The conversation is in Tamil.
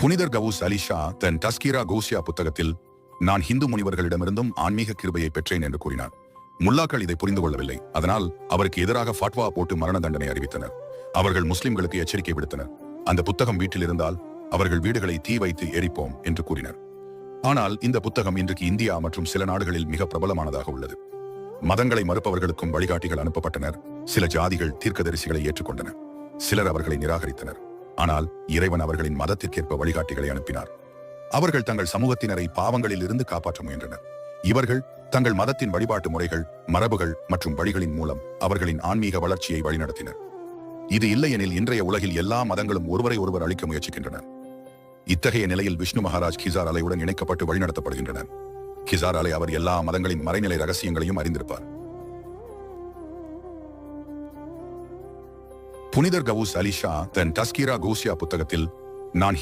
புனிதர் கவுஸ் அலிஷா தன் டஸ்கீரா கௌசியா புத்தகத்தில் நான் ஹிந்து முனிவர்களிடமிருந்தும் ஆன்மீக கிருபையை பெற்றேன் என்று கூறினார். முல்லாக்கள் இதை புரிந்து கொள்ளவில்லை. அதனால் அவருக்கு எதிராக ஃபாட்வா போட்டு மரண தண்டனை அறிவித்தனர். அவர்கள் முஸ்லிம்களுக்கு எச்சரிக்கை விடுத்தனர். அந்த புத்தகம் வீட்டில் இருந்தால் அவர்கள் வீடுகளை தீ வைத்து எரிப்போம் என்று கூறினர். ஆனால் இந்த புத்தகம் இன்றைக்கு இந்தியா மற்றும் சில நாடுகளில் மிக பிரபலமானதாக உள்ளது. மதங்களை மறுப்பவர்களுக்கும் வழிகாட்டிகள் அனுப்பப்பட்டனர். சில ஜாதிகள் தீர்க்கதரிசிகளை ஏற்றுக்கொண்டனர். சிலர் அவர்களை நிராகரித்தனர். ஆனால் இறைவன் அவர்களின் மதத்திற்கேற்ப வழிகாட்டிகளை அனுப்பினார். அவர்கள் தங்கள் சமூகத்தினரை பாவங்களில் இருந்து காப்பாற்ற முயன்றனர். இவர்கள் தங்கள் மதத்தின் வழிபாட்டு முறைகள் மரபுகள் மற்றும் வழிகளின் மூலம் அவர்களின் ஆன்மீக வளர்ச்சியை வழிநடத்தினர். இது இல்லையெனில் இன்றைய உலகில் எல்லா மதங்களும் ஒருவரை ஒருவர் அழிக்க முயற்சிக்கின்றன இத்தகைய நிலையில் விஷ்ணு மகாராஜ் கிசார் அலையுடன் இணைக்கப்பட்டு வழிநடத்தப்படுகின்றனர். கிசார் அலை அவர் எல்லா மதங்களின் மறைநிலை ரகசியங்களையும் அறிந்திருப்பார். புனிதர் கவுஸ் அலிஷா தன் டஸ்கீரா கோசியா புத்தகத்தில் நான்